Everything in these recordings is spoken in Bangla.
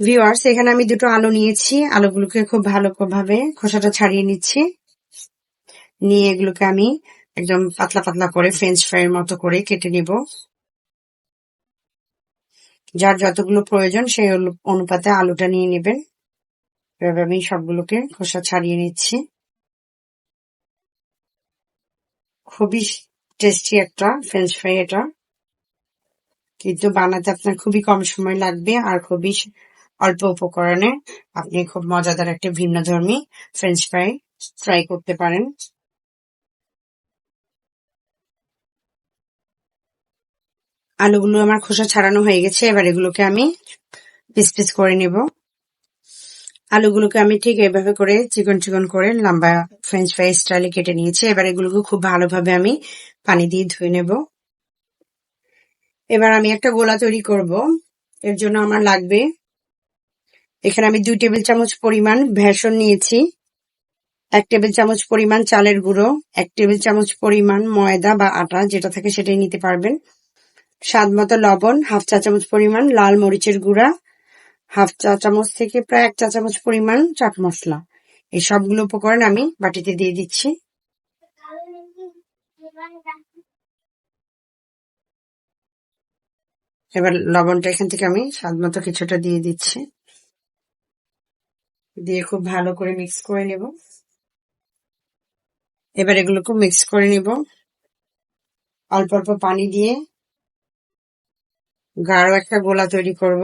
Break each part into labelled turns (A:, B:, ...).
A: ভিউয়ার্স এখানে আমি দুটো আলু নিয়েছি। আলুগুলোকে খুব ভালোভাবে খোসাটা ছাড়িয়ে নিচ্ছি। নিয়ে এগুলোকে আমি একদম পাতলা পাতলা করে ফ্রেঞ্চ ফ্রাইয়ের মতো করে কেটে নিব। যার যতগুলো প্রয়োজন সেই অনুপাতে আলুটা নিয়ে নেবেন। এভাবে আমি সবগুলোকে খোসা ছাড়িয়ে নিচ্ছি। খুবই টেস্টি একটা ফ্রেঞ্চ ফ্রাই এটা। কিন্তু বানাতে আপনার খুবই কম সময় লাগবে আর খুবই অল্প উপকরণে আপনি খুব মজাদার একটা ভিন্ন ধর্মী ফ্রেঞ্চ ফ্রাই ফ্রাই করতে পারেন। আলুগুলো আমার খোসা ছাড়ানো হয়ে গেছে, এবার এগুলোকে আমি পিস পিস করে নেব। আলুগুলোকে আমি ঠিক এভাবে করে চিকন চিকন করে লম্বা ফ্রেঞ্চ ফ্রাই স্টাইলে কেটে নিয়েছি। এবার এগুলোকে খুব ভালোভাবে আমি পানি দিয়ে ধুয়ে নেব। এবার আমি একটা গোলা তৈরি করব। এর জন্য আমার লাগবে এখানে আমি দুই টেবিল চামচ পরিমাণ ভেষণ নিয়েছি। এক টেবিল চামচ পরিমাণ চালের গুঁড়ো, এক টেবিল চামচ পরিমাণ ময়দা বা আটা, যেটা থাকে সেটাই নিতে পারবেন। স্বাদ মতো লবণ, হাফ চা চামচ পরিমাণ লাল মরিচের গুঁড়া, হাফ চা চামচ থেকে প্রায় এক চা চামচ পরিমাণ চাট মশলা। এই সবগুলো উপকরণ আমি বাটিতে দিয়ে দিচ্ছি। এবার লবণটা এখান থেকে আমি স্বাদ মতো কিছুটা দিয়ে দিচ্ছি। দিয়ে খুব ভালো করে মিক্স করে নেব। এবার এগুলোকে মিক্স করে নিব। অল্প অল্প পানি দিয়ে গাঢ় একটা গোলা তৈরি করব।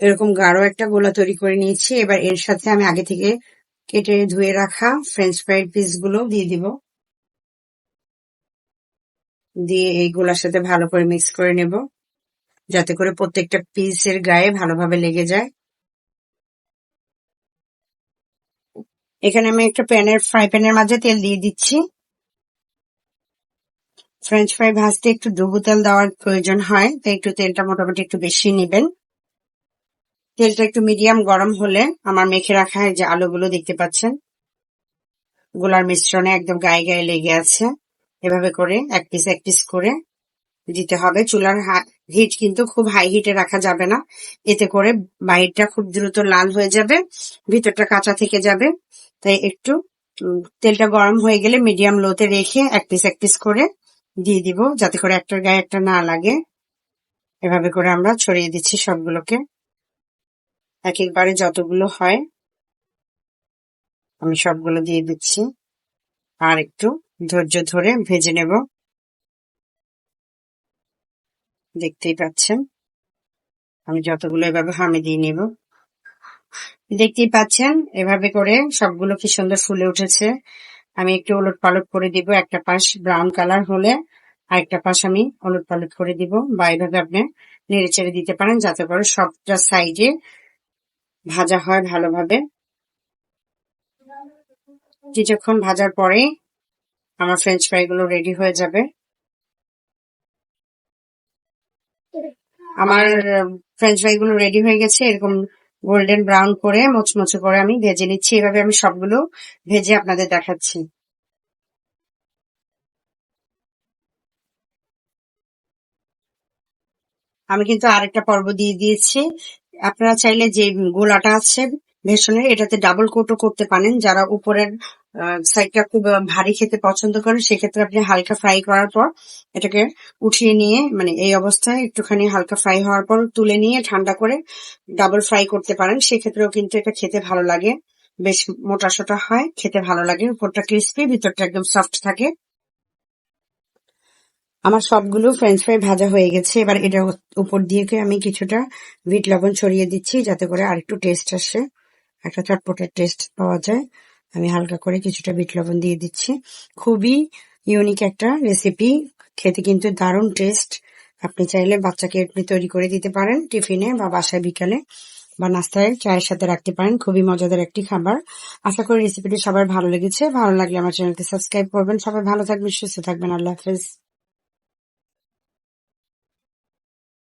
A: এরকম গাঢ় একটা গোলা তৈরি করে নিয়েছি। এবার এর সাথে আমি আগে থেকে কেটে ধুয়ে রাখা ফ্রেঞ্চ ফ্রাইড পিসগুলো দিয়ে দিব। দিয়ে এই গোলার সাথে ভালো করে মিক্স করে নেব। যাতে করে প্রত্যেকটা পিসের গায়ে ভালোভাবে লেগে যায়। এখানে আমি একটা প্যানের ফ্রাই প্যানের মাঝে তেল দিয়ে দিচ্ছি। ফ্রেঞ্চ ফ্রাই ভাজতে একটু ডুবু তেল দেওয়ার প্রয়োজন হয়, তাই একটু তেলটা মোটামুটি একটু বেশি নেবেন। তেলটা একটু মিডিয়াম গরম হলে আমার মেখে রাখা যে আলুগুলো দেখতে পাচ্ছেন? গোলার মিশ্রণে একদম গায়ে গায়ে লেগে আছে। এভাবে করে, এক পিস এক পিস করে দিতে হবে। চুলার হিট কিন্তু খুব হাই হিটে রাখা যাবে না। এতে করে বাইরটা খুব দ্রুত লাল হয়ে যাবে, ভিতরটা কাঁচা থেকে যাবে। তাই একটু তেলটা গরম হয়ে গেলে মিডিয়াম লোতে রেখে এক পিস এক পিস করে দিয়ে দিব, যাতে করে একটার গায়ে একটা না লাগে। এভাবে করে আমরা ছড়িয়ে দিচ্ছি সবগুলোকে। এক একবারে যতগুলো হয়, আমি সবগুলো দিয়ে দিচ্ছি। আর একটু ধৈর্য ধরে ভেজে নেব। দেখতেই পাচ্ছেন? আমি যতগুলো এভাবে হামে দিয়ে নেব। দেখতেই পাচ্ছেন? এভাবে করে সবগুলো কি সুন্দর ফুলে উঠেছে। আমি একটু ওলট পালট করে দিব। একটা পাশ ব্রাউন কালার হলে আরেকটা পাশ আমি ওলট পালট করে দিব বা এভাবে আপনি নেড়ে চেড়ে দিতে পারেন যাতে করে সবটা সাইডে ভাজা হয় ভালোভাবে। কিছুক্ষণ ভাজার পরে আমার ফ্রেঞ্চ ফ্রাই গুলো রেডি হয়ে যাবে। আমার ফ্রেঞ্চ ফ্রাই গুলো রেডি হয়ে গেছে। এরকম গোল্ডেন ব্রাউন করে, মচমচে করে আমি ভেজে নিচ্ছি। এভাবে আমি সবগুলো ভেজে আপনাদের দেখাচ্ছি। আমি কিন্তু আরেকটা পর্ব দিয়ে দিয়েছি। আপনারা চাইলে যে গোলাটা আছে ভেষনের এটাতে ডাবল কোটও করতে পারেন। যারা উপরের সাইডটা খুব ভারী খেতে পছন্দ করেন, সেক্ষেত্রে আপনি হালকা ফ্রাই করার পর এটাকে উঠিয়ে নিয়ে মানে এই অবস্থায় একটুখানি হালকা ফ্রাই হওয়ার পর তুলে নিয়ে ঠান্ডা করে ডাবল ফ্রাই করতে পারেন। সেক্ষেত্রেও কিন্তু এটা খেতে ভালো লাগে। বেশ মোটা সোটা হয়, খেতে ভালো লাগে। উপরটা ক্রিস্পি ভিতরটা একদম সফট থাকে। আমার সবগুলো ফ্রেঞ্চ ফ্রাই ভাজা হয়ে গেছে। এবার এটা উপর দিয়ে আমি কিছুটা বিট লবণ ছড়িয়ে দিচ্ছি, যাতে করে আরেকটু টেস্ট আসে। একটা চটপটের টেস্ট পাওয়া যায়। আমি হালকা করে কিছুটা বিট লবণ দিয়ে দিচ্ছি। খুবই ইউনিক একটা রেসিপি খেতে কিন্তু দারুণ টেস্ট আপনি চাইলে বাচ্চাকে আপনি তৈরি করে দিতে পারেন টিফিনে বা বাসায় বিকালে বা নাস্তায় চায়ের সাথে রাখতে পারেন। খুবই মজাদার একটি খাবার। আশা করি রেসিপিটি সবার ভালো লেগেছে। ভালো লাগলে আমার চ্যানেলকে সাবস্ক্রাইব করবেন। সবাই ভালো থাকবেন, সুস্থ থাকবেন। আল্লাহ হাফেজ।